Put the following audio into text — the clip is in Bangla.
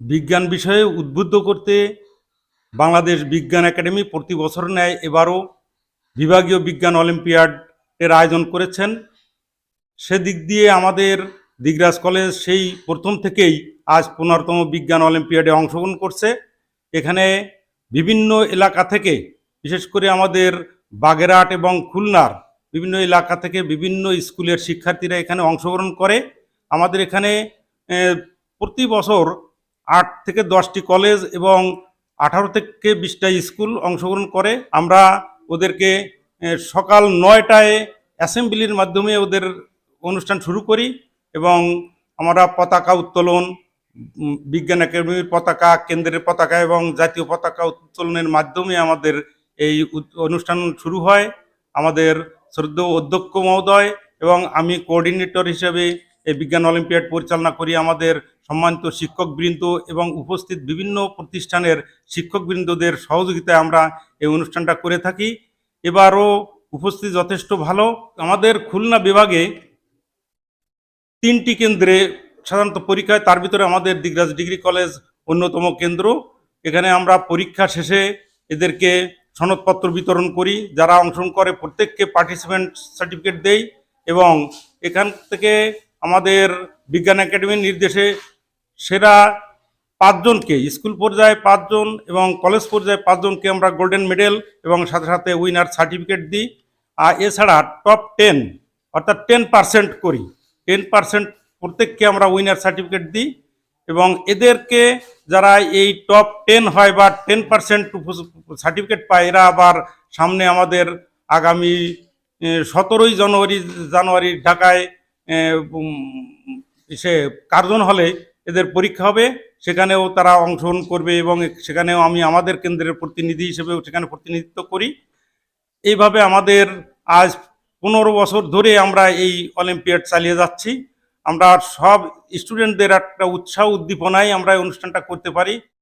বিজ্ঞান বিষয়ে উদ্বুদ্ধ করতে বাংলাদেশ বিজ্ঞান একাডেমি প্রতি বছর ন্যায় এবারও বিভাগীয় বিজ্ঞান অলিম্পিয়াড এর আয়োজন করেছেন। সেদিক দিয়ে আমাদের দিগরাজ কলেজ সেই প্রথম থেকেই আজ পনেরোতম বিজ্ঞান অলিম্পিয়াডে অংশগ্রহণ করছে। এখানে বিভিন্ন এলাকা থেকে, বিশেষ করে আমাদের বাগেরহাট এবং খুলনার বিভিন্ন এলাকা থেকে বিভিন্ন স্কুলের শিক্ষার্থীরা এখানে অংশগ্রহণ করে। আমাদের এখানে প্রতি বছর আট থেকে দশটি কলেজ এবং আঠারো থেকে বিশটা স্কুল অংশগ্রহণ করে। আমরা ওদেরকে সকাল নয়টায় অ্যাসেম্বলির মাধ্যমে ওদের অনুষ্ঠান শুরু করি এবং আমরা পতাকা উত্তোলন বিজ্ঞান একাডেমির পতাকা, কেন্দ্রের পতাকা এবং জাতীয় পতাকা উত্তোলনের মাধ্যমে আমাদের এই অনুষ্ঠান শুরু হয়। আমাদের শ্রদ্ধ অধ্যক্ষ মহোদয় এবং আমি কোঅর্ডিনেটর হিসেবে এই বিজ্ঞান অলিম্পিয়াড পরিচালনা করি আমাদের সম্মানিত শিক্ষকবৃন্দ এবং উপস্থিত বিভিন্ন প্রতিষ্ঠানের শিক্ষকবৃন্দদের সহযোগিতায় আমরা এই অনুষ্ঠানটা করে থাকি। এবারও উপস্থিতি যথেষ্ট ভালো। আমাদের খুলনা বিভাগে তিনটি কেন্দ্রে সাধারণত পরীক্ষা হয়। তার ভিতরে আমাদের দিগরাজ ডিগ্রি কলেজ অন্যতম কেন্দ্র। এখানে আমরা পরীক্ষা শেষে এদেরকে সনদপত্র বিতরণ করি। যারা অংশগ্রহণ করে প্রত্যেককে পার্টিসিপেন্ট সার্টিফিকেট দেই এবং এখান থেকে আমাদের বিজ্ঞান একাডেমির নির্দেশে সেরা পাঁচজনকে, স্কুল পর্যায়ে পাঁচজন এবং কলেজ পর্যায়ে পাঁচজনকে আমরা গোল্ডেন মেডেল এবং সাথে সাথে উইনার সার্টিফিকেট দিই। আর এছাড়া টপ টেন, অর্থাৎ টেন পার্সেন্ট করি। টেন পার্সেন্ট প্রত্যেককে আমরা উইনার সার্টিফিকেট দিই এবং এদেরকে যারা এই টপ টেন হয় বা টেন পার্সেন্ট সার্টিফিকেট পায়, এরা আবার সামনে আমাদের আগামী সতেরোই জানুয়ারি জানুয়ারি ঢাকায় সে কার্জন হলে এদের পরীক্ষা হবে, সেখানেও তারা অংশগ্রহণ করবে এবং সেখানেও আমি আমাদের কেন্দ্রের প্রতিনিধি হিসেবেও সেখানে প্রতিনিধিত্ব করি। এইভাবে আমাদের আজ পনেরো বছর ধরে আমরা এই অলিম্পিয়াড চালিয়ে যাচ্ছি। আমরা সব স্টুডেন্টদের একটা উৎসাহ উদ্দীপনায় আমরা অনুষ্ঠানটা করতে পারি।